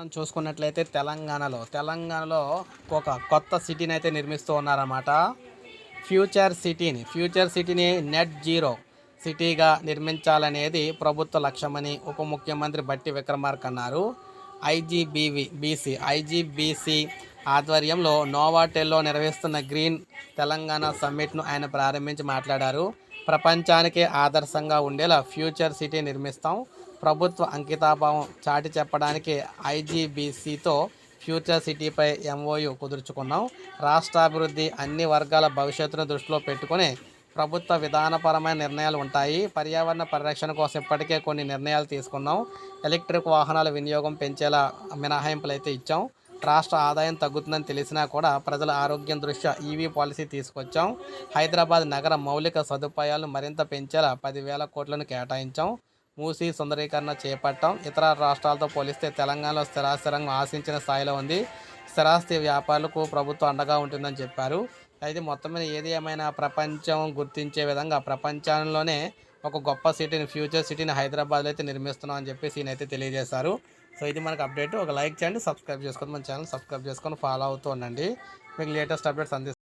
మనం చూసుకున్నట్లయితే తెలంగాణలో తెలంగాణలో ఒక కొత్త సిటీని అయితే నిర్మిస్తూ ఉన్నారన్నమాట. ఫ్యూచర్ సిటీని ఫ్యూచర్ సిటీని నెట్ జీరో సిటీగా నిర్మించాలనేది ప్రభుత్వ లక్ష్యమని ఉప ముఖ్యమంత్రి బట్టి విక్రమార్క అన్నారు. ఐజీబీవి బీసీ ఐజీబీసీ ఆధ్వర్యంలో నోవాటెల్లో నిర్వహిస్తున్న గ్రీన్ తెలంగాణ సమ్మిట్ను ఆయన ప్రారంభించి మాట్లాడారు. ప్రపంచానికే ఆదర్శంగా ఉండేలా ఫ్యూచర్ సిటీ నిర్మిస్తాం. ప్రభుత్వ అంకితాభావం చాటి చెప్పడానికి ఐజీబీసీతో ఫ్యూచర్ సిటీపై ఎంఓయు కుదుర్చుకున్నాం. రాష్ట్రాభివృద్ధి అన్ని వర్గాల భవిష్యత్తును దృష్టిలో పెట్టుకుని ప్రభుత్వ విధానపరమైన నిర్ణయాలు ఉంటాయి. పర్యావరణ పరిరక్షణ కోసం ఇప్పటికే కొన్ని నిర్ణయాలు తీసుకున్నాం. ఎలక్ట్రిక్ వాహనాల వినియోగం పెంచేలా మినహాయింపులు అయితే ఇచ్చాం. రాష్ట్ర ఆదాయం తగ్గుతుందని తెలిసినా కూడా ప్రజల ఆరోగ్యం దృష్ట్యా ఈవీ పాలసీ తీసుకొచ్చాం. హైదరాబాద్ నగర మౌలిక సదుపాయాలు మరింత పెంచేలా పదివేల కోట్లను కేటాయించాం. మూసి సుందరీకరణ చేపట్టాం. ఇతర రాష్ట్రాలతో పోలిస్తే తెలంగాణలో స్థిరాస్తి రంగం ఆశించిన స్థాయిలో ఉంది. స్థిరాస్తి వ్యాపారులకు ప్రభుత్వం అండగా ఉంటుందని చెప్పారు. అయితే మొత్తం మీద ఏది ఏమైనా ప్రపంచం గుర్తించే విధంగా ప్రపంచంలోనే ఒక గొప్ప సిటీని ఫ్యూచర్ సిటీని హైదరాబాద్లో అయితే నిర్మిస్తున్నాం అని చెప్పేసి ఈయన అయితే తెలియజేశారు. సో ఇది మనకు అప్డేట్. ఒక లైక్ చేయండి సబ్స్క్రైబ్ చేసుకోండి మన ఛానల్ సబ్స్క్రైబ్ చేసుకొని ఫాలో అవుతూ ఉండండి. మీకు లేటెస్ట్ అప్డేట్స్ అందిస్తాను